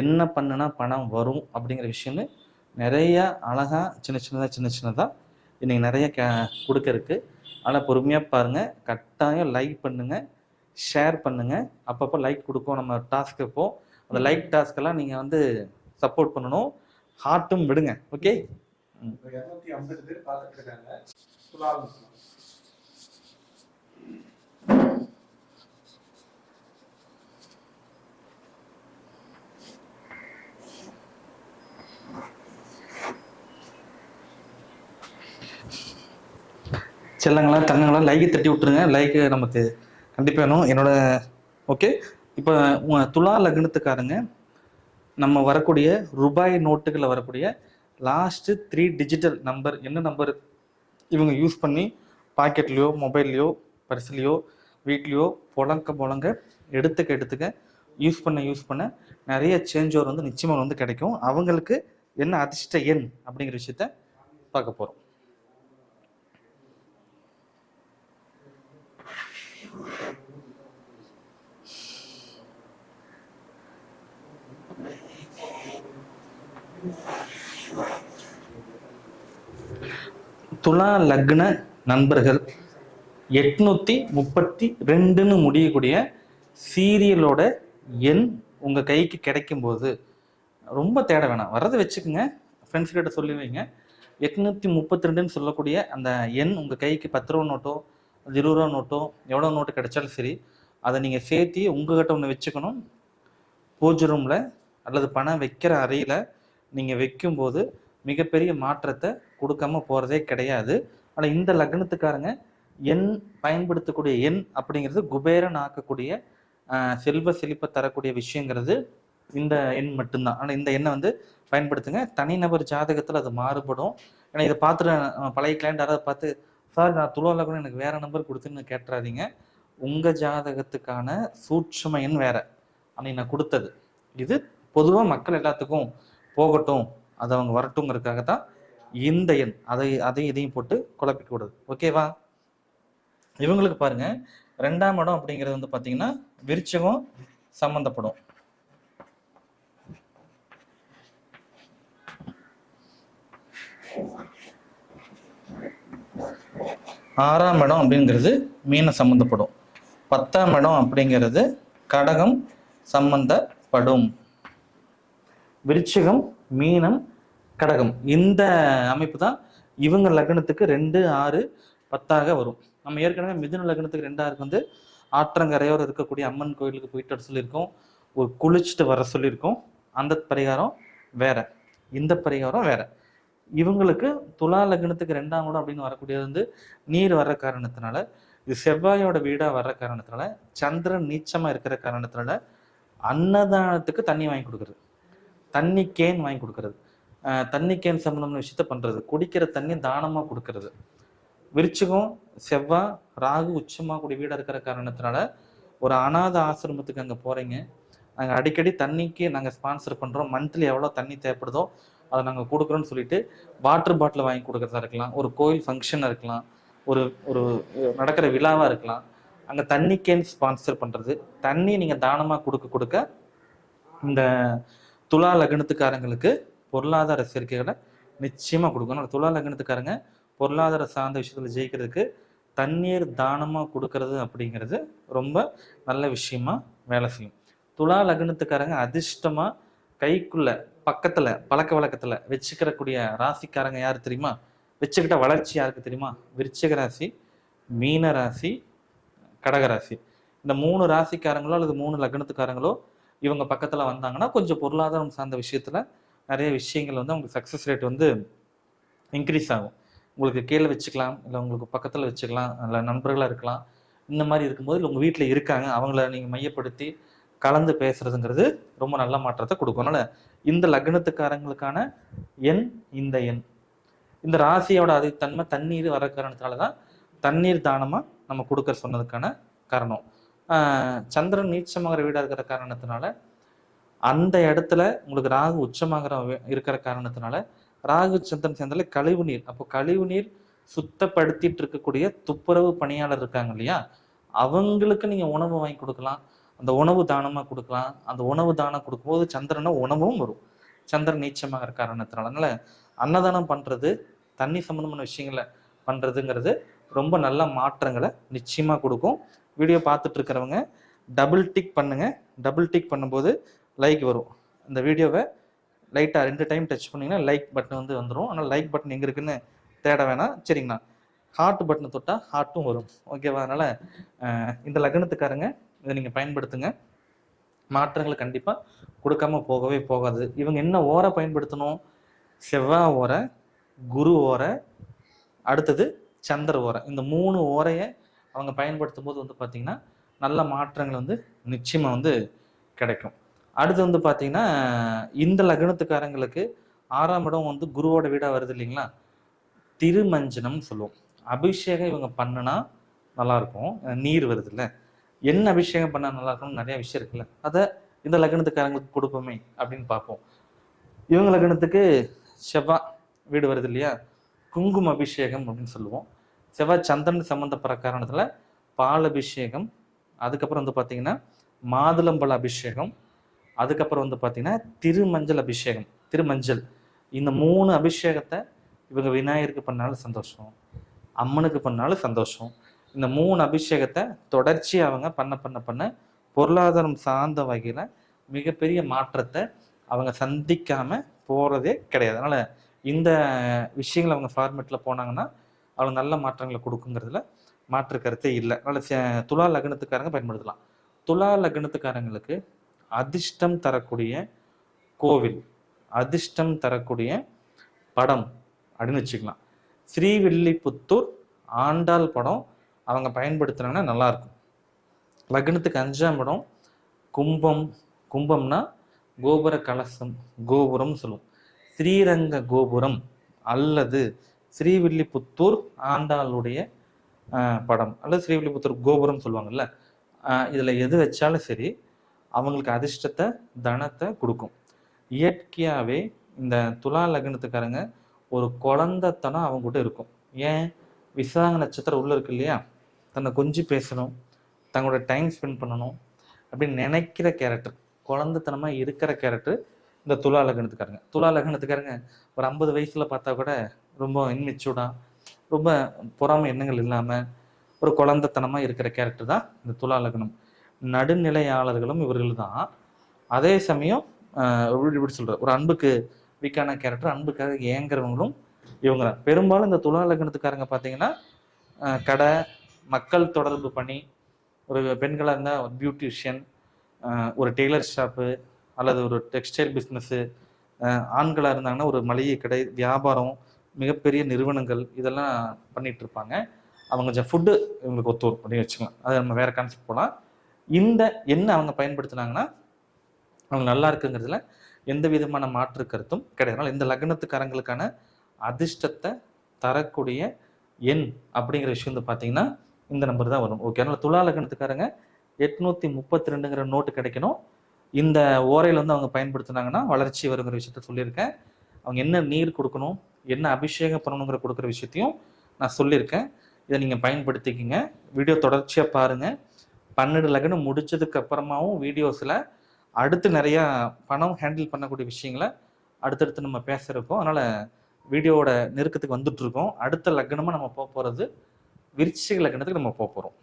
என்ன பண்ணுனா பணம் வரும் அப்படிங்கிற விஷயம்னு நிறைய அழகாக சின்ன சின்னதாக சின்ன சின்னதாக இன்னைக்கு நிறைய கே கொடுக்க இருக்கு. ஆனால் பொறுமையாக பாருங்கள் கட்டாயம் லைக் பண்ணுங்கள் ஷேர் பண்ணுங்கள் அப்பப்போ லைக் கொடுப்போம். நம்ம டாஸ்க் இப்போ அந்த லைக் டாஸ்க்கெல்லாம் நீங்கள் வந்து சப்போர்ட் பண்ணணும். ஹார்ட்டும் விடுங்க. ஓகே இரநூத்தி ஐம்பது பேர் பார்த்துட்டு இருக்காங்க. செல்லங்களா தங்கங்களா லைக்கை தட்டி விட்டுருங்க. லைக்கு நமக்கு கண்டிப்பாக வேணும். என்னோட ஓகே இப்போ உங்கள் துலா லக்னத்துக்காரங்க நம்ம வரக்கூடிய ரூபாய் நோட்டுகளில் வரக்கூடிய லாஸ்ட்டு த்ரீ டிஜிட்டல் நம்பர் என்ன நம்பர் இவங்க யூஸ் பண்ணி பாக்கெட்லேயோ மொபைல்லையோ பர்ஸ்லையோ வீட்லேயோ புழங்க புழங்க எடுத்துக்க எடுத்துக்க யூஸ் பண்ண யூஸ் பண்ண நிறைய சேஞ்ச் ஓவர் வந்து நிச்சயமாக வந்து கிடைக்கும். அவங்களுக்கு என்ன அதிர்ஷ்ட எண் அப்படிங்கிற விஷயத்த பார்க்க போகிறோம் துலா லக்ன நண்பர்கள் எட்நூத்தி முப்பத்தி ரெண்டுன்னு முடியக்கூடிய சீரியலோட எண் உங்க கைக்கு கிடைக்கும் போது ரொம்ப தேட வேணாம். வர்றதை வச்சுக்கோங்க. ஃப்ரெண்ட்ஸ் கிட்ட சொல்லி வைங்க. எட்நூத்தி முப்பத்தி ரெண்டுன்னு சொல்லக்கூடிய அந்த எண் உங்க கைக்கு பத்து ரூபா நோட்டோ இருபது ரூபா நோட்டோ எவ்வளோ நோட்டு கிடைச்சாலும் சரி அதை நீங்கள் சேர்த்தி உங்ககிட்ட ஒன்று வச்சுக்கணும். பூஜை ரூமில் அல்லது பணம் வைக்கிற அறையில் நீங்கள் வைக்கும்போது மிகப்பெரிய மாற்றத்தை கொடுக்காம போகிறதே கிடையாது. ஆனால் இந்த லக்னத்துக்காரங்க எண் பயன்படுத்தக்கூடிய எண் அப்படிங்கிறது குபேரன் ஆக்கக்கூடிய செல்வ செழிப்பை தரக்கூடிய விஷயங்கிறது இந்த எண் மட்டும்தான். ஆனால் இந்த எண்ணை வந்து பயன்படுத்துங்க. தனிநபர் ஜாதகத்தில் அது மாறுபடும். ஏன்னா இதை பார்த்துட்டு பழைய கிளைண்ட் யாராவது பார்த்து சார் நான் துலா லக்னம் எனக்கு வேற நம்பர் கொடுத்துன்னு கேட்டுறாதீங்க. உங்கள் ஜாதகத்துக்கான சூட்சம எண் வேற. அன்னைக்கு நான் கொடுத்தது. இது பொதுவாக மக்கள் எல்லாத்துக்கும் போகட்டும் அது அவங்க வரட்டுங்கிறதுக்காக தான் இந்த எண் அதை அதையும் இதையும் போட்டு குழப்பிக்க விடுது ஓகேவா இவங்களுக்கு பாருங்க ரெண்டாம் இடம் அப்படிங்கிறது வந்து பார்த்தீங்கன்னா விருச்சகம் சம்மந்தப்படும் ஆறாம் இடம் அப்படிங்கிறது மீனை சம்மந்தப்படும் பத்தாம் இடம் அப்படிங்கிறது கடகம் சம்மந்தப்படும் விருச்சிகம் மீனம் கடகம். இந்த அமைப்பு தான் இவங்க லக்னத்துக்கு ரெண்டு ஆறு பத்தாக வரும். நம்ம ஏற்கனவே மிதுன லக்னத்துக்கு ரெண்டாருக்கு வந்து ஆற்றங்கரையோர் இருக்கக்கூடிய அம்மன் கோயிலுக்கு போயிட்டு வர சொல்லியிருக்கோம். ஒரு குளிச்சுட்டு வர சொல்லியிருக்கோம். அந்த பரிகாரம் வேற. இந்த பரிகாரம் வேற. இவங்களுக்கு துலா லக்னத்துக்கு ரெண்டாம் இடம் அப்படின்னு வரக்கூடியது வந்து நீர் வர்ற காரணத்தினால இது செவ்வாயோட வீடாக வர்ற காரணத்தினால சந்திரன் நீச்சமாக இருக்கிற காரணத்தினால அன்னதானத்துக்கு தண்ணி வாங்கி கொடுக்குறது. தண்ணி கேன் வாங்கி கொடுக்கறது. தண்ணி கேன் சம்பந்தமான விஷயத்த பண்றது. குடிக்கிற தண்ணி தானமா கொடுக்கறது. விருச்சிகம் செவ்வாய் ராகு உச்சமாக கூடிய வீடாக இருக்கிற காரணத்தினால ஒரு அனாதை ஆசிரமத்துக்கு அங்கே போகிறீங்க நாங்கள் அடிக்கடி தண்ணிக்கு நாங்கள் ஸ்பான்சர் பண்ணுறோம் மந்த்லி எவ்வளோ தண்ணி தேவைப்படுதோ அதை நாங்கள் கொடுக்குறோன்னு சொல்லிட்டு வாட்டர் பாட்டில் வாங்கி கொடுக்குறதா இருக்கலாம். ஒரு கோயில் ஃபங்க்ஷனாக இருக்கலாம். ஒரு ஒரு நடக்கிற விழாவாக இருக்கலாம். அங்கே தண்ணி கேன் ஸ்பான்சர் பண்ணுறது தண்ணி நீங்கள் தானமாக கொடுக்க கொடுக்க இந்த துலா லக்னத்துக்காரங்களுக்கு பொருளாதார சேர்க்கைகளை நிச்சயமாக கொடுக்கணும். துலா லக்னத்துக்காரங்க பொருளாதார சார்ந்த விஷயத்தில் ஜெயிக்கிறதுக்கு தண்ணீர் தானமாக கொடுக்கறது அப்படிங்கிறது ரொம்ப நல்ல விஷயமா வேலை செய்யும். துலா லக்னத்துக்காரங்க அதிர்ஷ்டமாக கைக்குள்ள பக்கத்தில் பழக்க வழக்கத்தில் வச்சுக்கிறக்கூடிய ராசிக்காரங்க யாரு தெரியுமா? வச்சுக்கிட்ட வளர்ச்சி யாருக்கு தெரியுமா? விருச்சிக ராசி மீன ராசி கடகராசி இந்த மூணு ராசிக்காரங்களோ அல்லது மூணு லக்னத்துக்காரங்களோ இவங்க பக்கத்தில் வந்தாங்கன்னா கொஞ்சம் பொருளாதாரம் சார்ந்த விஷயத்தில் நிறைய விஷயங்கள் வந்து அவங்களுக்கு சக்ஸஸ் ரேட் வந்து இன்க்ரீஸ் ஆகும். உங்களுக்கு கீழே வச்சுக்கலாம் இல்லை உங்களுக்கு பக்கத்தில் வச்சுக்கலாம் இல்லை நண்பர்களாக இருக்கலாம். இந்த மாதிரி இருக்கும்போது இல்லை உங்கள் வீட்டில் இருக்காங்க அவங்கள நீங்கள் மையப்படுத்தி கலந்து பேசுறதுங்கிறது ரொம்ப நல்ல மாற்றத்தை கொடுக்கும். அதனால இந்த லக்னத்துக்காரங்களுக்கான எண் இந்த எண். இந்த ராசியோட அதித்தன்மை தண்ணீர் வர காரணத்தினால தான் தண்ணீர் தானமாக நம்ம கொடுக்க சொன்னதுக்கான காரணம். சந்திரன் நீச்சமாகிற வீடா இருக்கிற காரணத்தினால அந்த இடத்துல உங்களுக்கு ராகு உச்சமாகிற இருக்கிற காரணத்தினால ராகு சந்திரன் சேர்ந்தால கழிவு நீர். அப்போ கழிவு நீர் சுத்தப்படுத்திட்டு இருக்கக்கூடிய துப்புரவு பணியாளர் இருக்காங்க இல்லையா? அவங்களுக்கு நீங்க உணவு வாங்கி கொடுக்கலாம். அந்த உணவு தானமா கொடுக்கலாம். அந்த உணவு தானம் கொடுக்கும்போது சந்திரனை உணவும் வரும். சந்திரன் நீச்சமாகிற காரணத்தினால அன்னதானம் பண்றது தண்ணி சம்பந்தமான விஷயங்களை பண்றதுங்கிறது ரொம்ப நல்ல மாற்றங்களை நிச்சயமா கொடுக்கும். வீடியோ பார்த்துட்டு இருக்கிறவங்க டபுள் டிக் பண்ணுங்க. டபுள் டிக் பண்ணும்போது லைக் வரும். இந்த வீடியோவை லைட்டாக ரெண்டு டைம் டச் பண்ணீங்கன்னா லைக் பட்டன் வந்து வந்துடும் ஆனால் லைக் பட்டன் எங்கே இருக்குன்னு தேட வேணாம். சரிங்கண்ணா ஹார்ட் பட்டனை தொட்டால் ஹார்ட்டும் வரும். ஓகேவா அதனால் இந்த லக்னத்துக்காரங்க இதை நீங்கள் பயன்படுத்துங்க. மாற்றங்களை கண்டிப்பாக கொடுக்காம போகவே போகாது. இவங்க என்ன ஓரை பயன்படுத்தணும்? செவ்வாய் ஓரை குரு ஓரை அடுத்தது சந்திர ஓரை. இந்த மூணு ஓரையை அவங்க பயன்படுத்தும் போது வந்து பார்த்தீங்கன்னா நல்ல மாற்றங்கள் வந்து நிச்சயமாக வந்து கிடைக்கும். அடுத்து வந்து பார்த்தீங்கன்னா இந்த லக்னத்துக்காரங்களுக்கு ஆறாம் இடம் வந்து குருவோட வீடாக வருது இல்லைங்களா? திருமஞ்சனம்னு சொல்லுவோம். அபிஷேகம் இவங்க பண்ணுனா நல்லாயிருக்கும். நீர் வருது இல்லை என்ன அபிஷேகம் பண்ணால் நல்லாயிருக்கும்னு நிறையா விஷயம் இருக்குல்ல. அதை இந்த லக்னத்துக்காரங்களுக்கு கொடுப்போமே அப்படின்னு பார்ப்போம். இவங்க லக்னத்துக்கு செவ்வாய் வீடு வருது இல்லையா? குங்கும அபிஷேகம் அப்படின்னு சொல்லுவோம். செவ்வாய் சந்திரன் சம்பந்தப்படுற காரணத்துல பால் அபிஷேகம் அதுக்கப்புறம் வந்து பார்த்திங்கன்னா மாதுளம்பழ அபிஷேகம் அதுக்கப்புறம் வந்து பார்த்தீங்கன்னா திருமஞ்சள் அபிஷேகம் திருமஞ்சள். இந்த மூணு அபிஷேகத்தை இவங்க விநாயகருக்கு பண்ணாலும் சந்தோஷம் அம்மனுக்கு பண்ணாலும் சந்தோஷம். இந்த மூணு அபிஷேகத்தை தொடர்ச்சி அவங்க பண்ண பண்ண பண்ண பொருளாதாரம் சார்ந்த வகையில் மிகப்பெரிய மாற்றத்தை அவங்க சந்திக்காம போகிறதே கிடையாது. அதனால் இந்த விஷயங்கள் அவங்க ஃபார்மேட்டில் போனாங்கன்னா அவ்வளோ நல்ல மாற்றங்களை கொடுக்குங்கிறதுல மாற்று கருத்தே இல்லை. அதனால் துலா லக்னத்துக்காரங்க பயன்படுத்தலாம். துலா லக்னத்துக்காரங்களுக்கு அதிர்ஷ்டம் தரக்கூடிய கோவில் அதிர்ஷ்டம் தரக்கூடிய படம் அப்படின்னு வச்சுக்கலாம். ஸ்ரீவில்லிபுத்தூர் ஆண்டாள் படம் அவங்க பயன்படுத்துனாங்கன்னா நல்லாயிருக்கும். லக்னத்துக்கு அஞ்சாம் இடம் கும்பம் கும்பம்னா கோபுர கலசம் கோபுரம் சொல்லுவோம். ஸ்ரீரங்க கோபுரம் அல்லது ஸ்ரீவில்லிபுத்தூர் ஆண்டாளுடைய படம். அல்லது ஸ்ரீவில்லிபுத்தூர் கோபுரம் சொல்லுவாங்கல்ல இதில் எது வச்சாலும் சரி அவங்களுக்கு அதிர்ஷ்டத்தை தனத்தை கொடுக்கும். இயற்கையாகவே இந்த துலா லக்னத்துக்காரங்க ஒரு குழந்தைத்தனம் அவங்க கூட இருக்கும். ஏன்? விசாக நட்சத்திரம் உள்ளே இருக்கு இல்லையா? தன்னை கொஞ்சம் பேசணும் தங்களோட டைம் ஸ்பெண்ட் பண்ணணும் அப்படின்னு நினைக்கிற கேரக்டர் குழந்தைத்தனமாக இருக்கிற கேரக்டர் இந்த துலா லக்னத்துக்காரங்க. துலா லக்னத்துக்காரங்க ஒரு ஐம்பது வயசில் பார்த்தா கூட ரொம்ப இன்மெச்சூர்டா ரொம்ப பொறாமை எண்ணங்கள் இல்லாம ஒரு குழந்தைத்தனமா இருக்கிற கேரக்டர் தான் இந்த துலா லக்னம். நடுநிலையாளர்களும் இவர்கள் தான் அதே சமயம் இப்படி சொல்ற ஒரு அன்புக்கு வீக்கான கேரக்டர் அன்புக்காக ஏங்குறவங்களும் இவங்க தான். பெரும்பாலும் இந்த துலா லக்னத்துக்காரங்க பார்த்தீங்கன்னா கடை மக்கள் தொடர்பு பணி ஒரு பெண்களாக இருந்தால் ஒரு பியூட்டிஷியன் ஒரு டெய்லர் ஷாப்பு அல்லது ஒரு டெக்ஸ்டைல் பிஸ்னஸ்ஸு ஆண்களாக இருந்தாங்கன்னா ஒரு மளிகை கடை வியாபாரம் மிகப்பெரிய நிறுவனங்கள் இதெல்லாம் பண்ணிட்டு இருப்பாங்க அவங்க கொஞ்சம் ஃபுட்டு இவங்களுக்கு ஒத்து அப்படின்னு வச்சுக்கலாம். அது நம்ம வேற கான்செப்ட் போகலாம் இந்த என்ன அவங்க பயன்படுத்துனாங்கன்னா அவங்க நல்லா இருக்குங்கிறதுல எந்த விதமான மாற்று கருத்தும் கிடையாது. இந்த லக்னத்துக்காரங்களுக்கான அதிர்ஷ்டத்தை தரக்கூடிய எண் அப்படிங்கிற விஷயம் வந்து பார்த்தீங்கன்னா இந்த நம்பர் தான் வரும். ஓகே அதனால் துலா லக்னத்துக்காரங்க எட்நூத்தி முப்பத்தி ரெண்டுங்கிற நோட்டு கிடைக்கணும். இந்த ஓரையில் வந்து அவங்க பயன்படுத்தினாங்கன்னா வளர்ச்சி வருங்கிற விஷயத்த சொல்லியிருக்கேன். அவங்க என்ன நீர் கொடுக்கணும்? என்ன அபிஷேகம் பண்ணணுங்கிற கொடுக்குற விஷயத்தையும் நான் சொல்லியிருக்கேன். இதை நீங்கள் பயன்படுத்திக்கிங்க. வீடியோ தொடர்ச்சியாக பாருங்கள் பன்னெண்டு லக்னம் முடிச்சதுக்கு அப்புறமாவும் வீடியோஸில் அடுத்து நிறையா பணம் ஹேண்டில் பண்ணக்கூடிய விஷயங்களை அடுத்தடுத்து நம்ம பேசுகிறப்போ அதனால் வீடியோவோட நெருக்கத்துக்கு வந்துட்டு இருக்கோம் அடுத்த லக்னமாக நம்ம போக போகிறது விருச்சிக லக்னத்துக்கு நம்ம போக போகிறோம்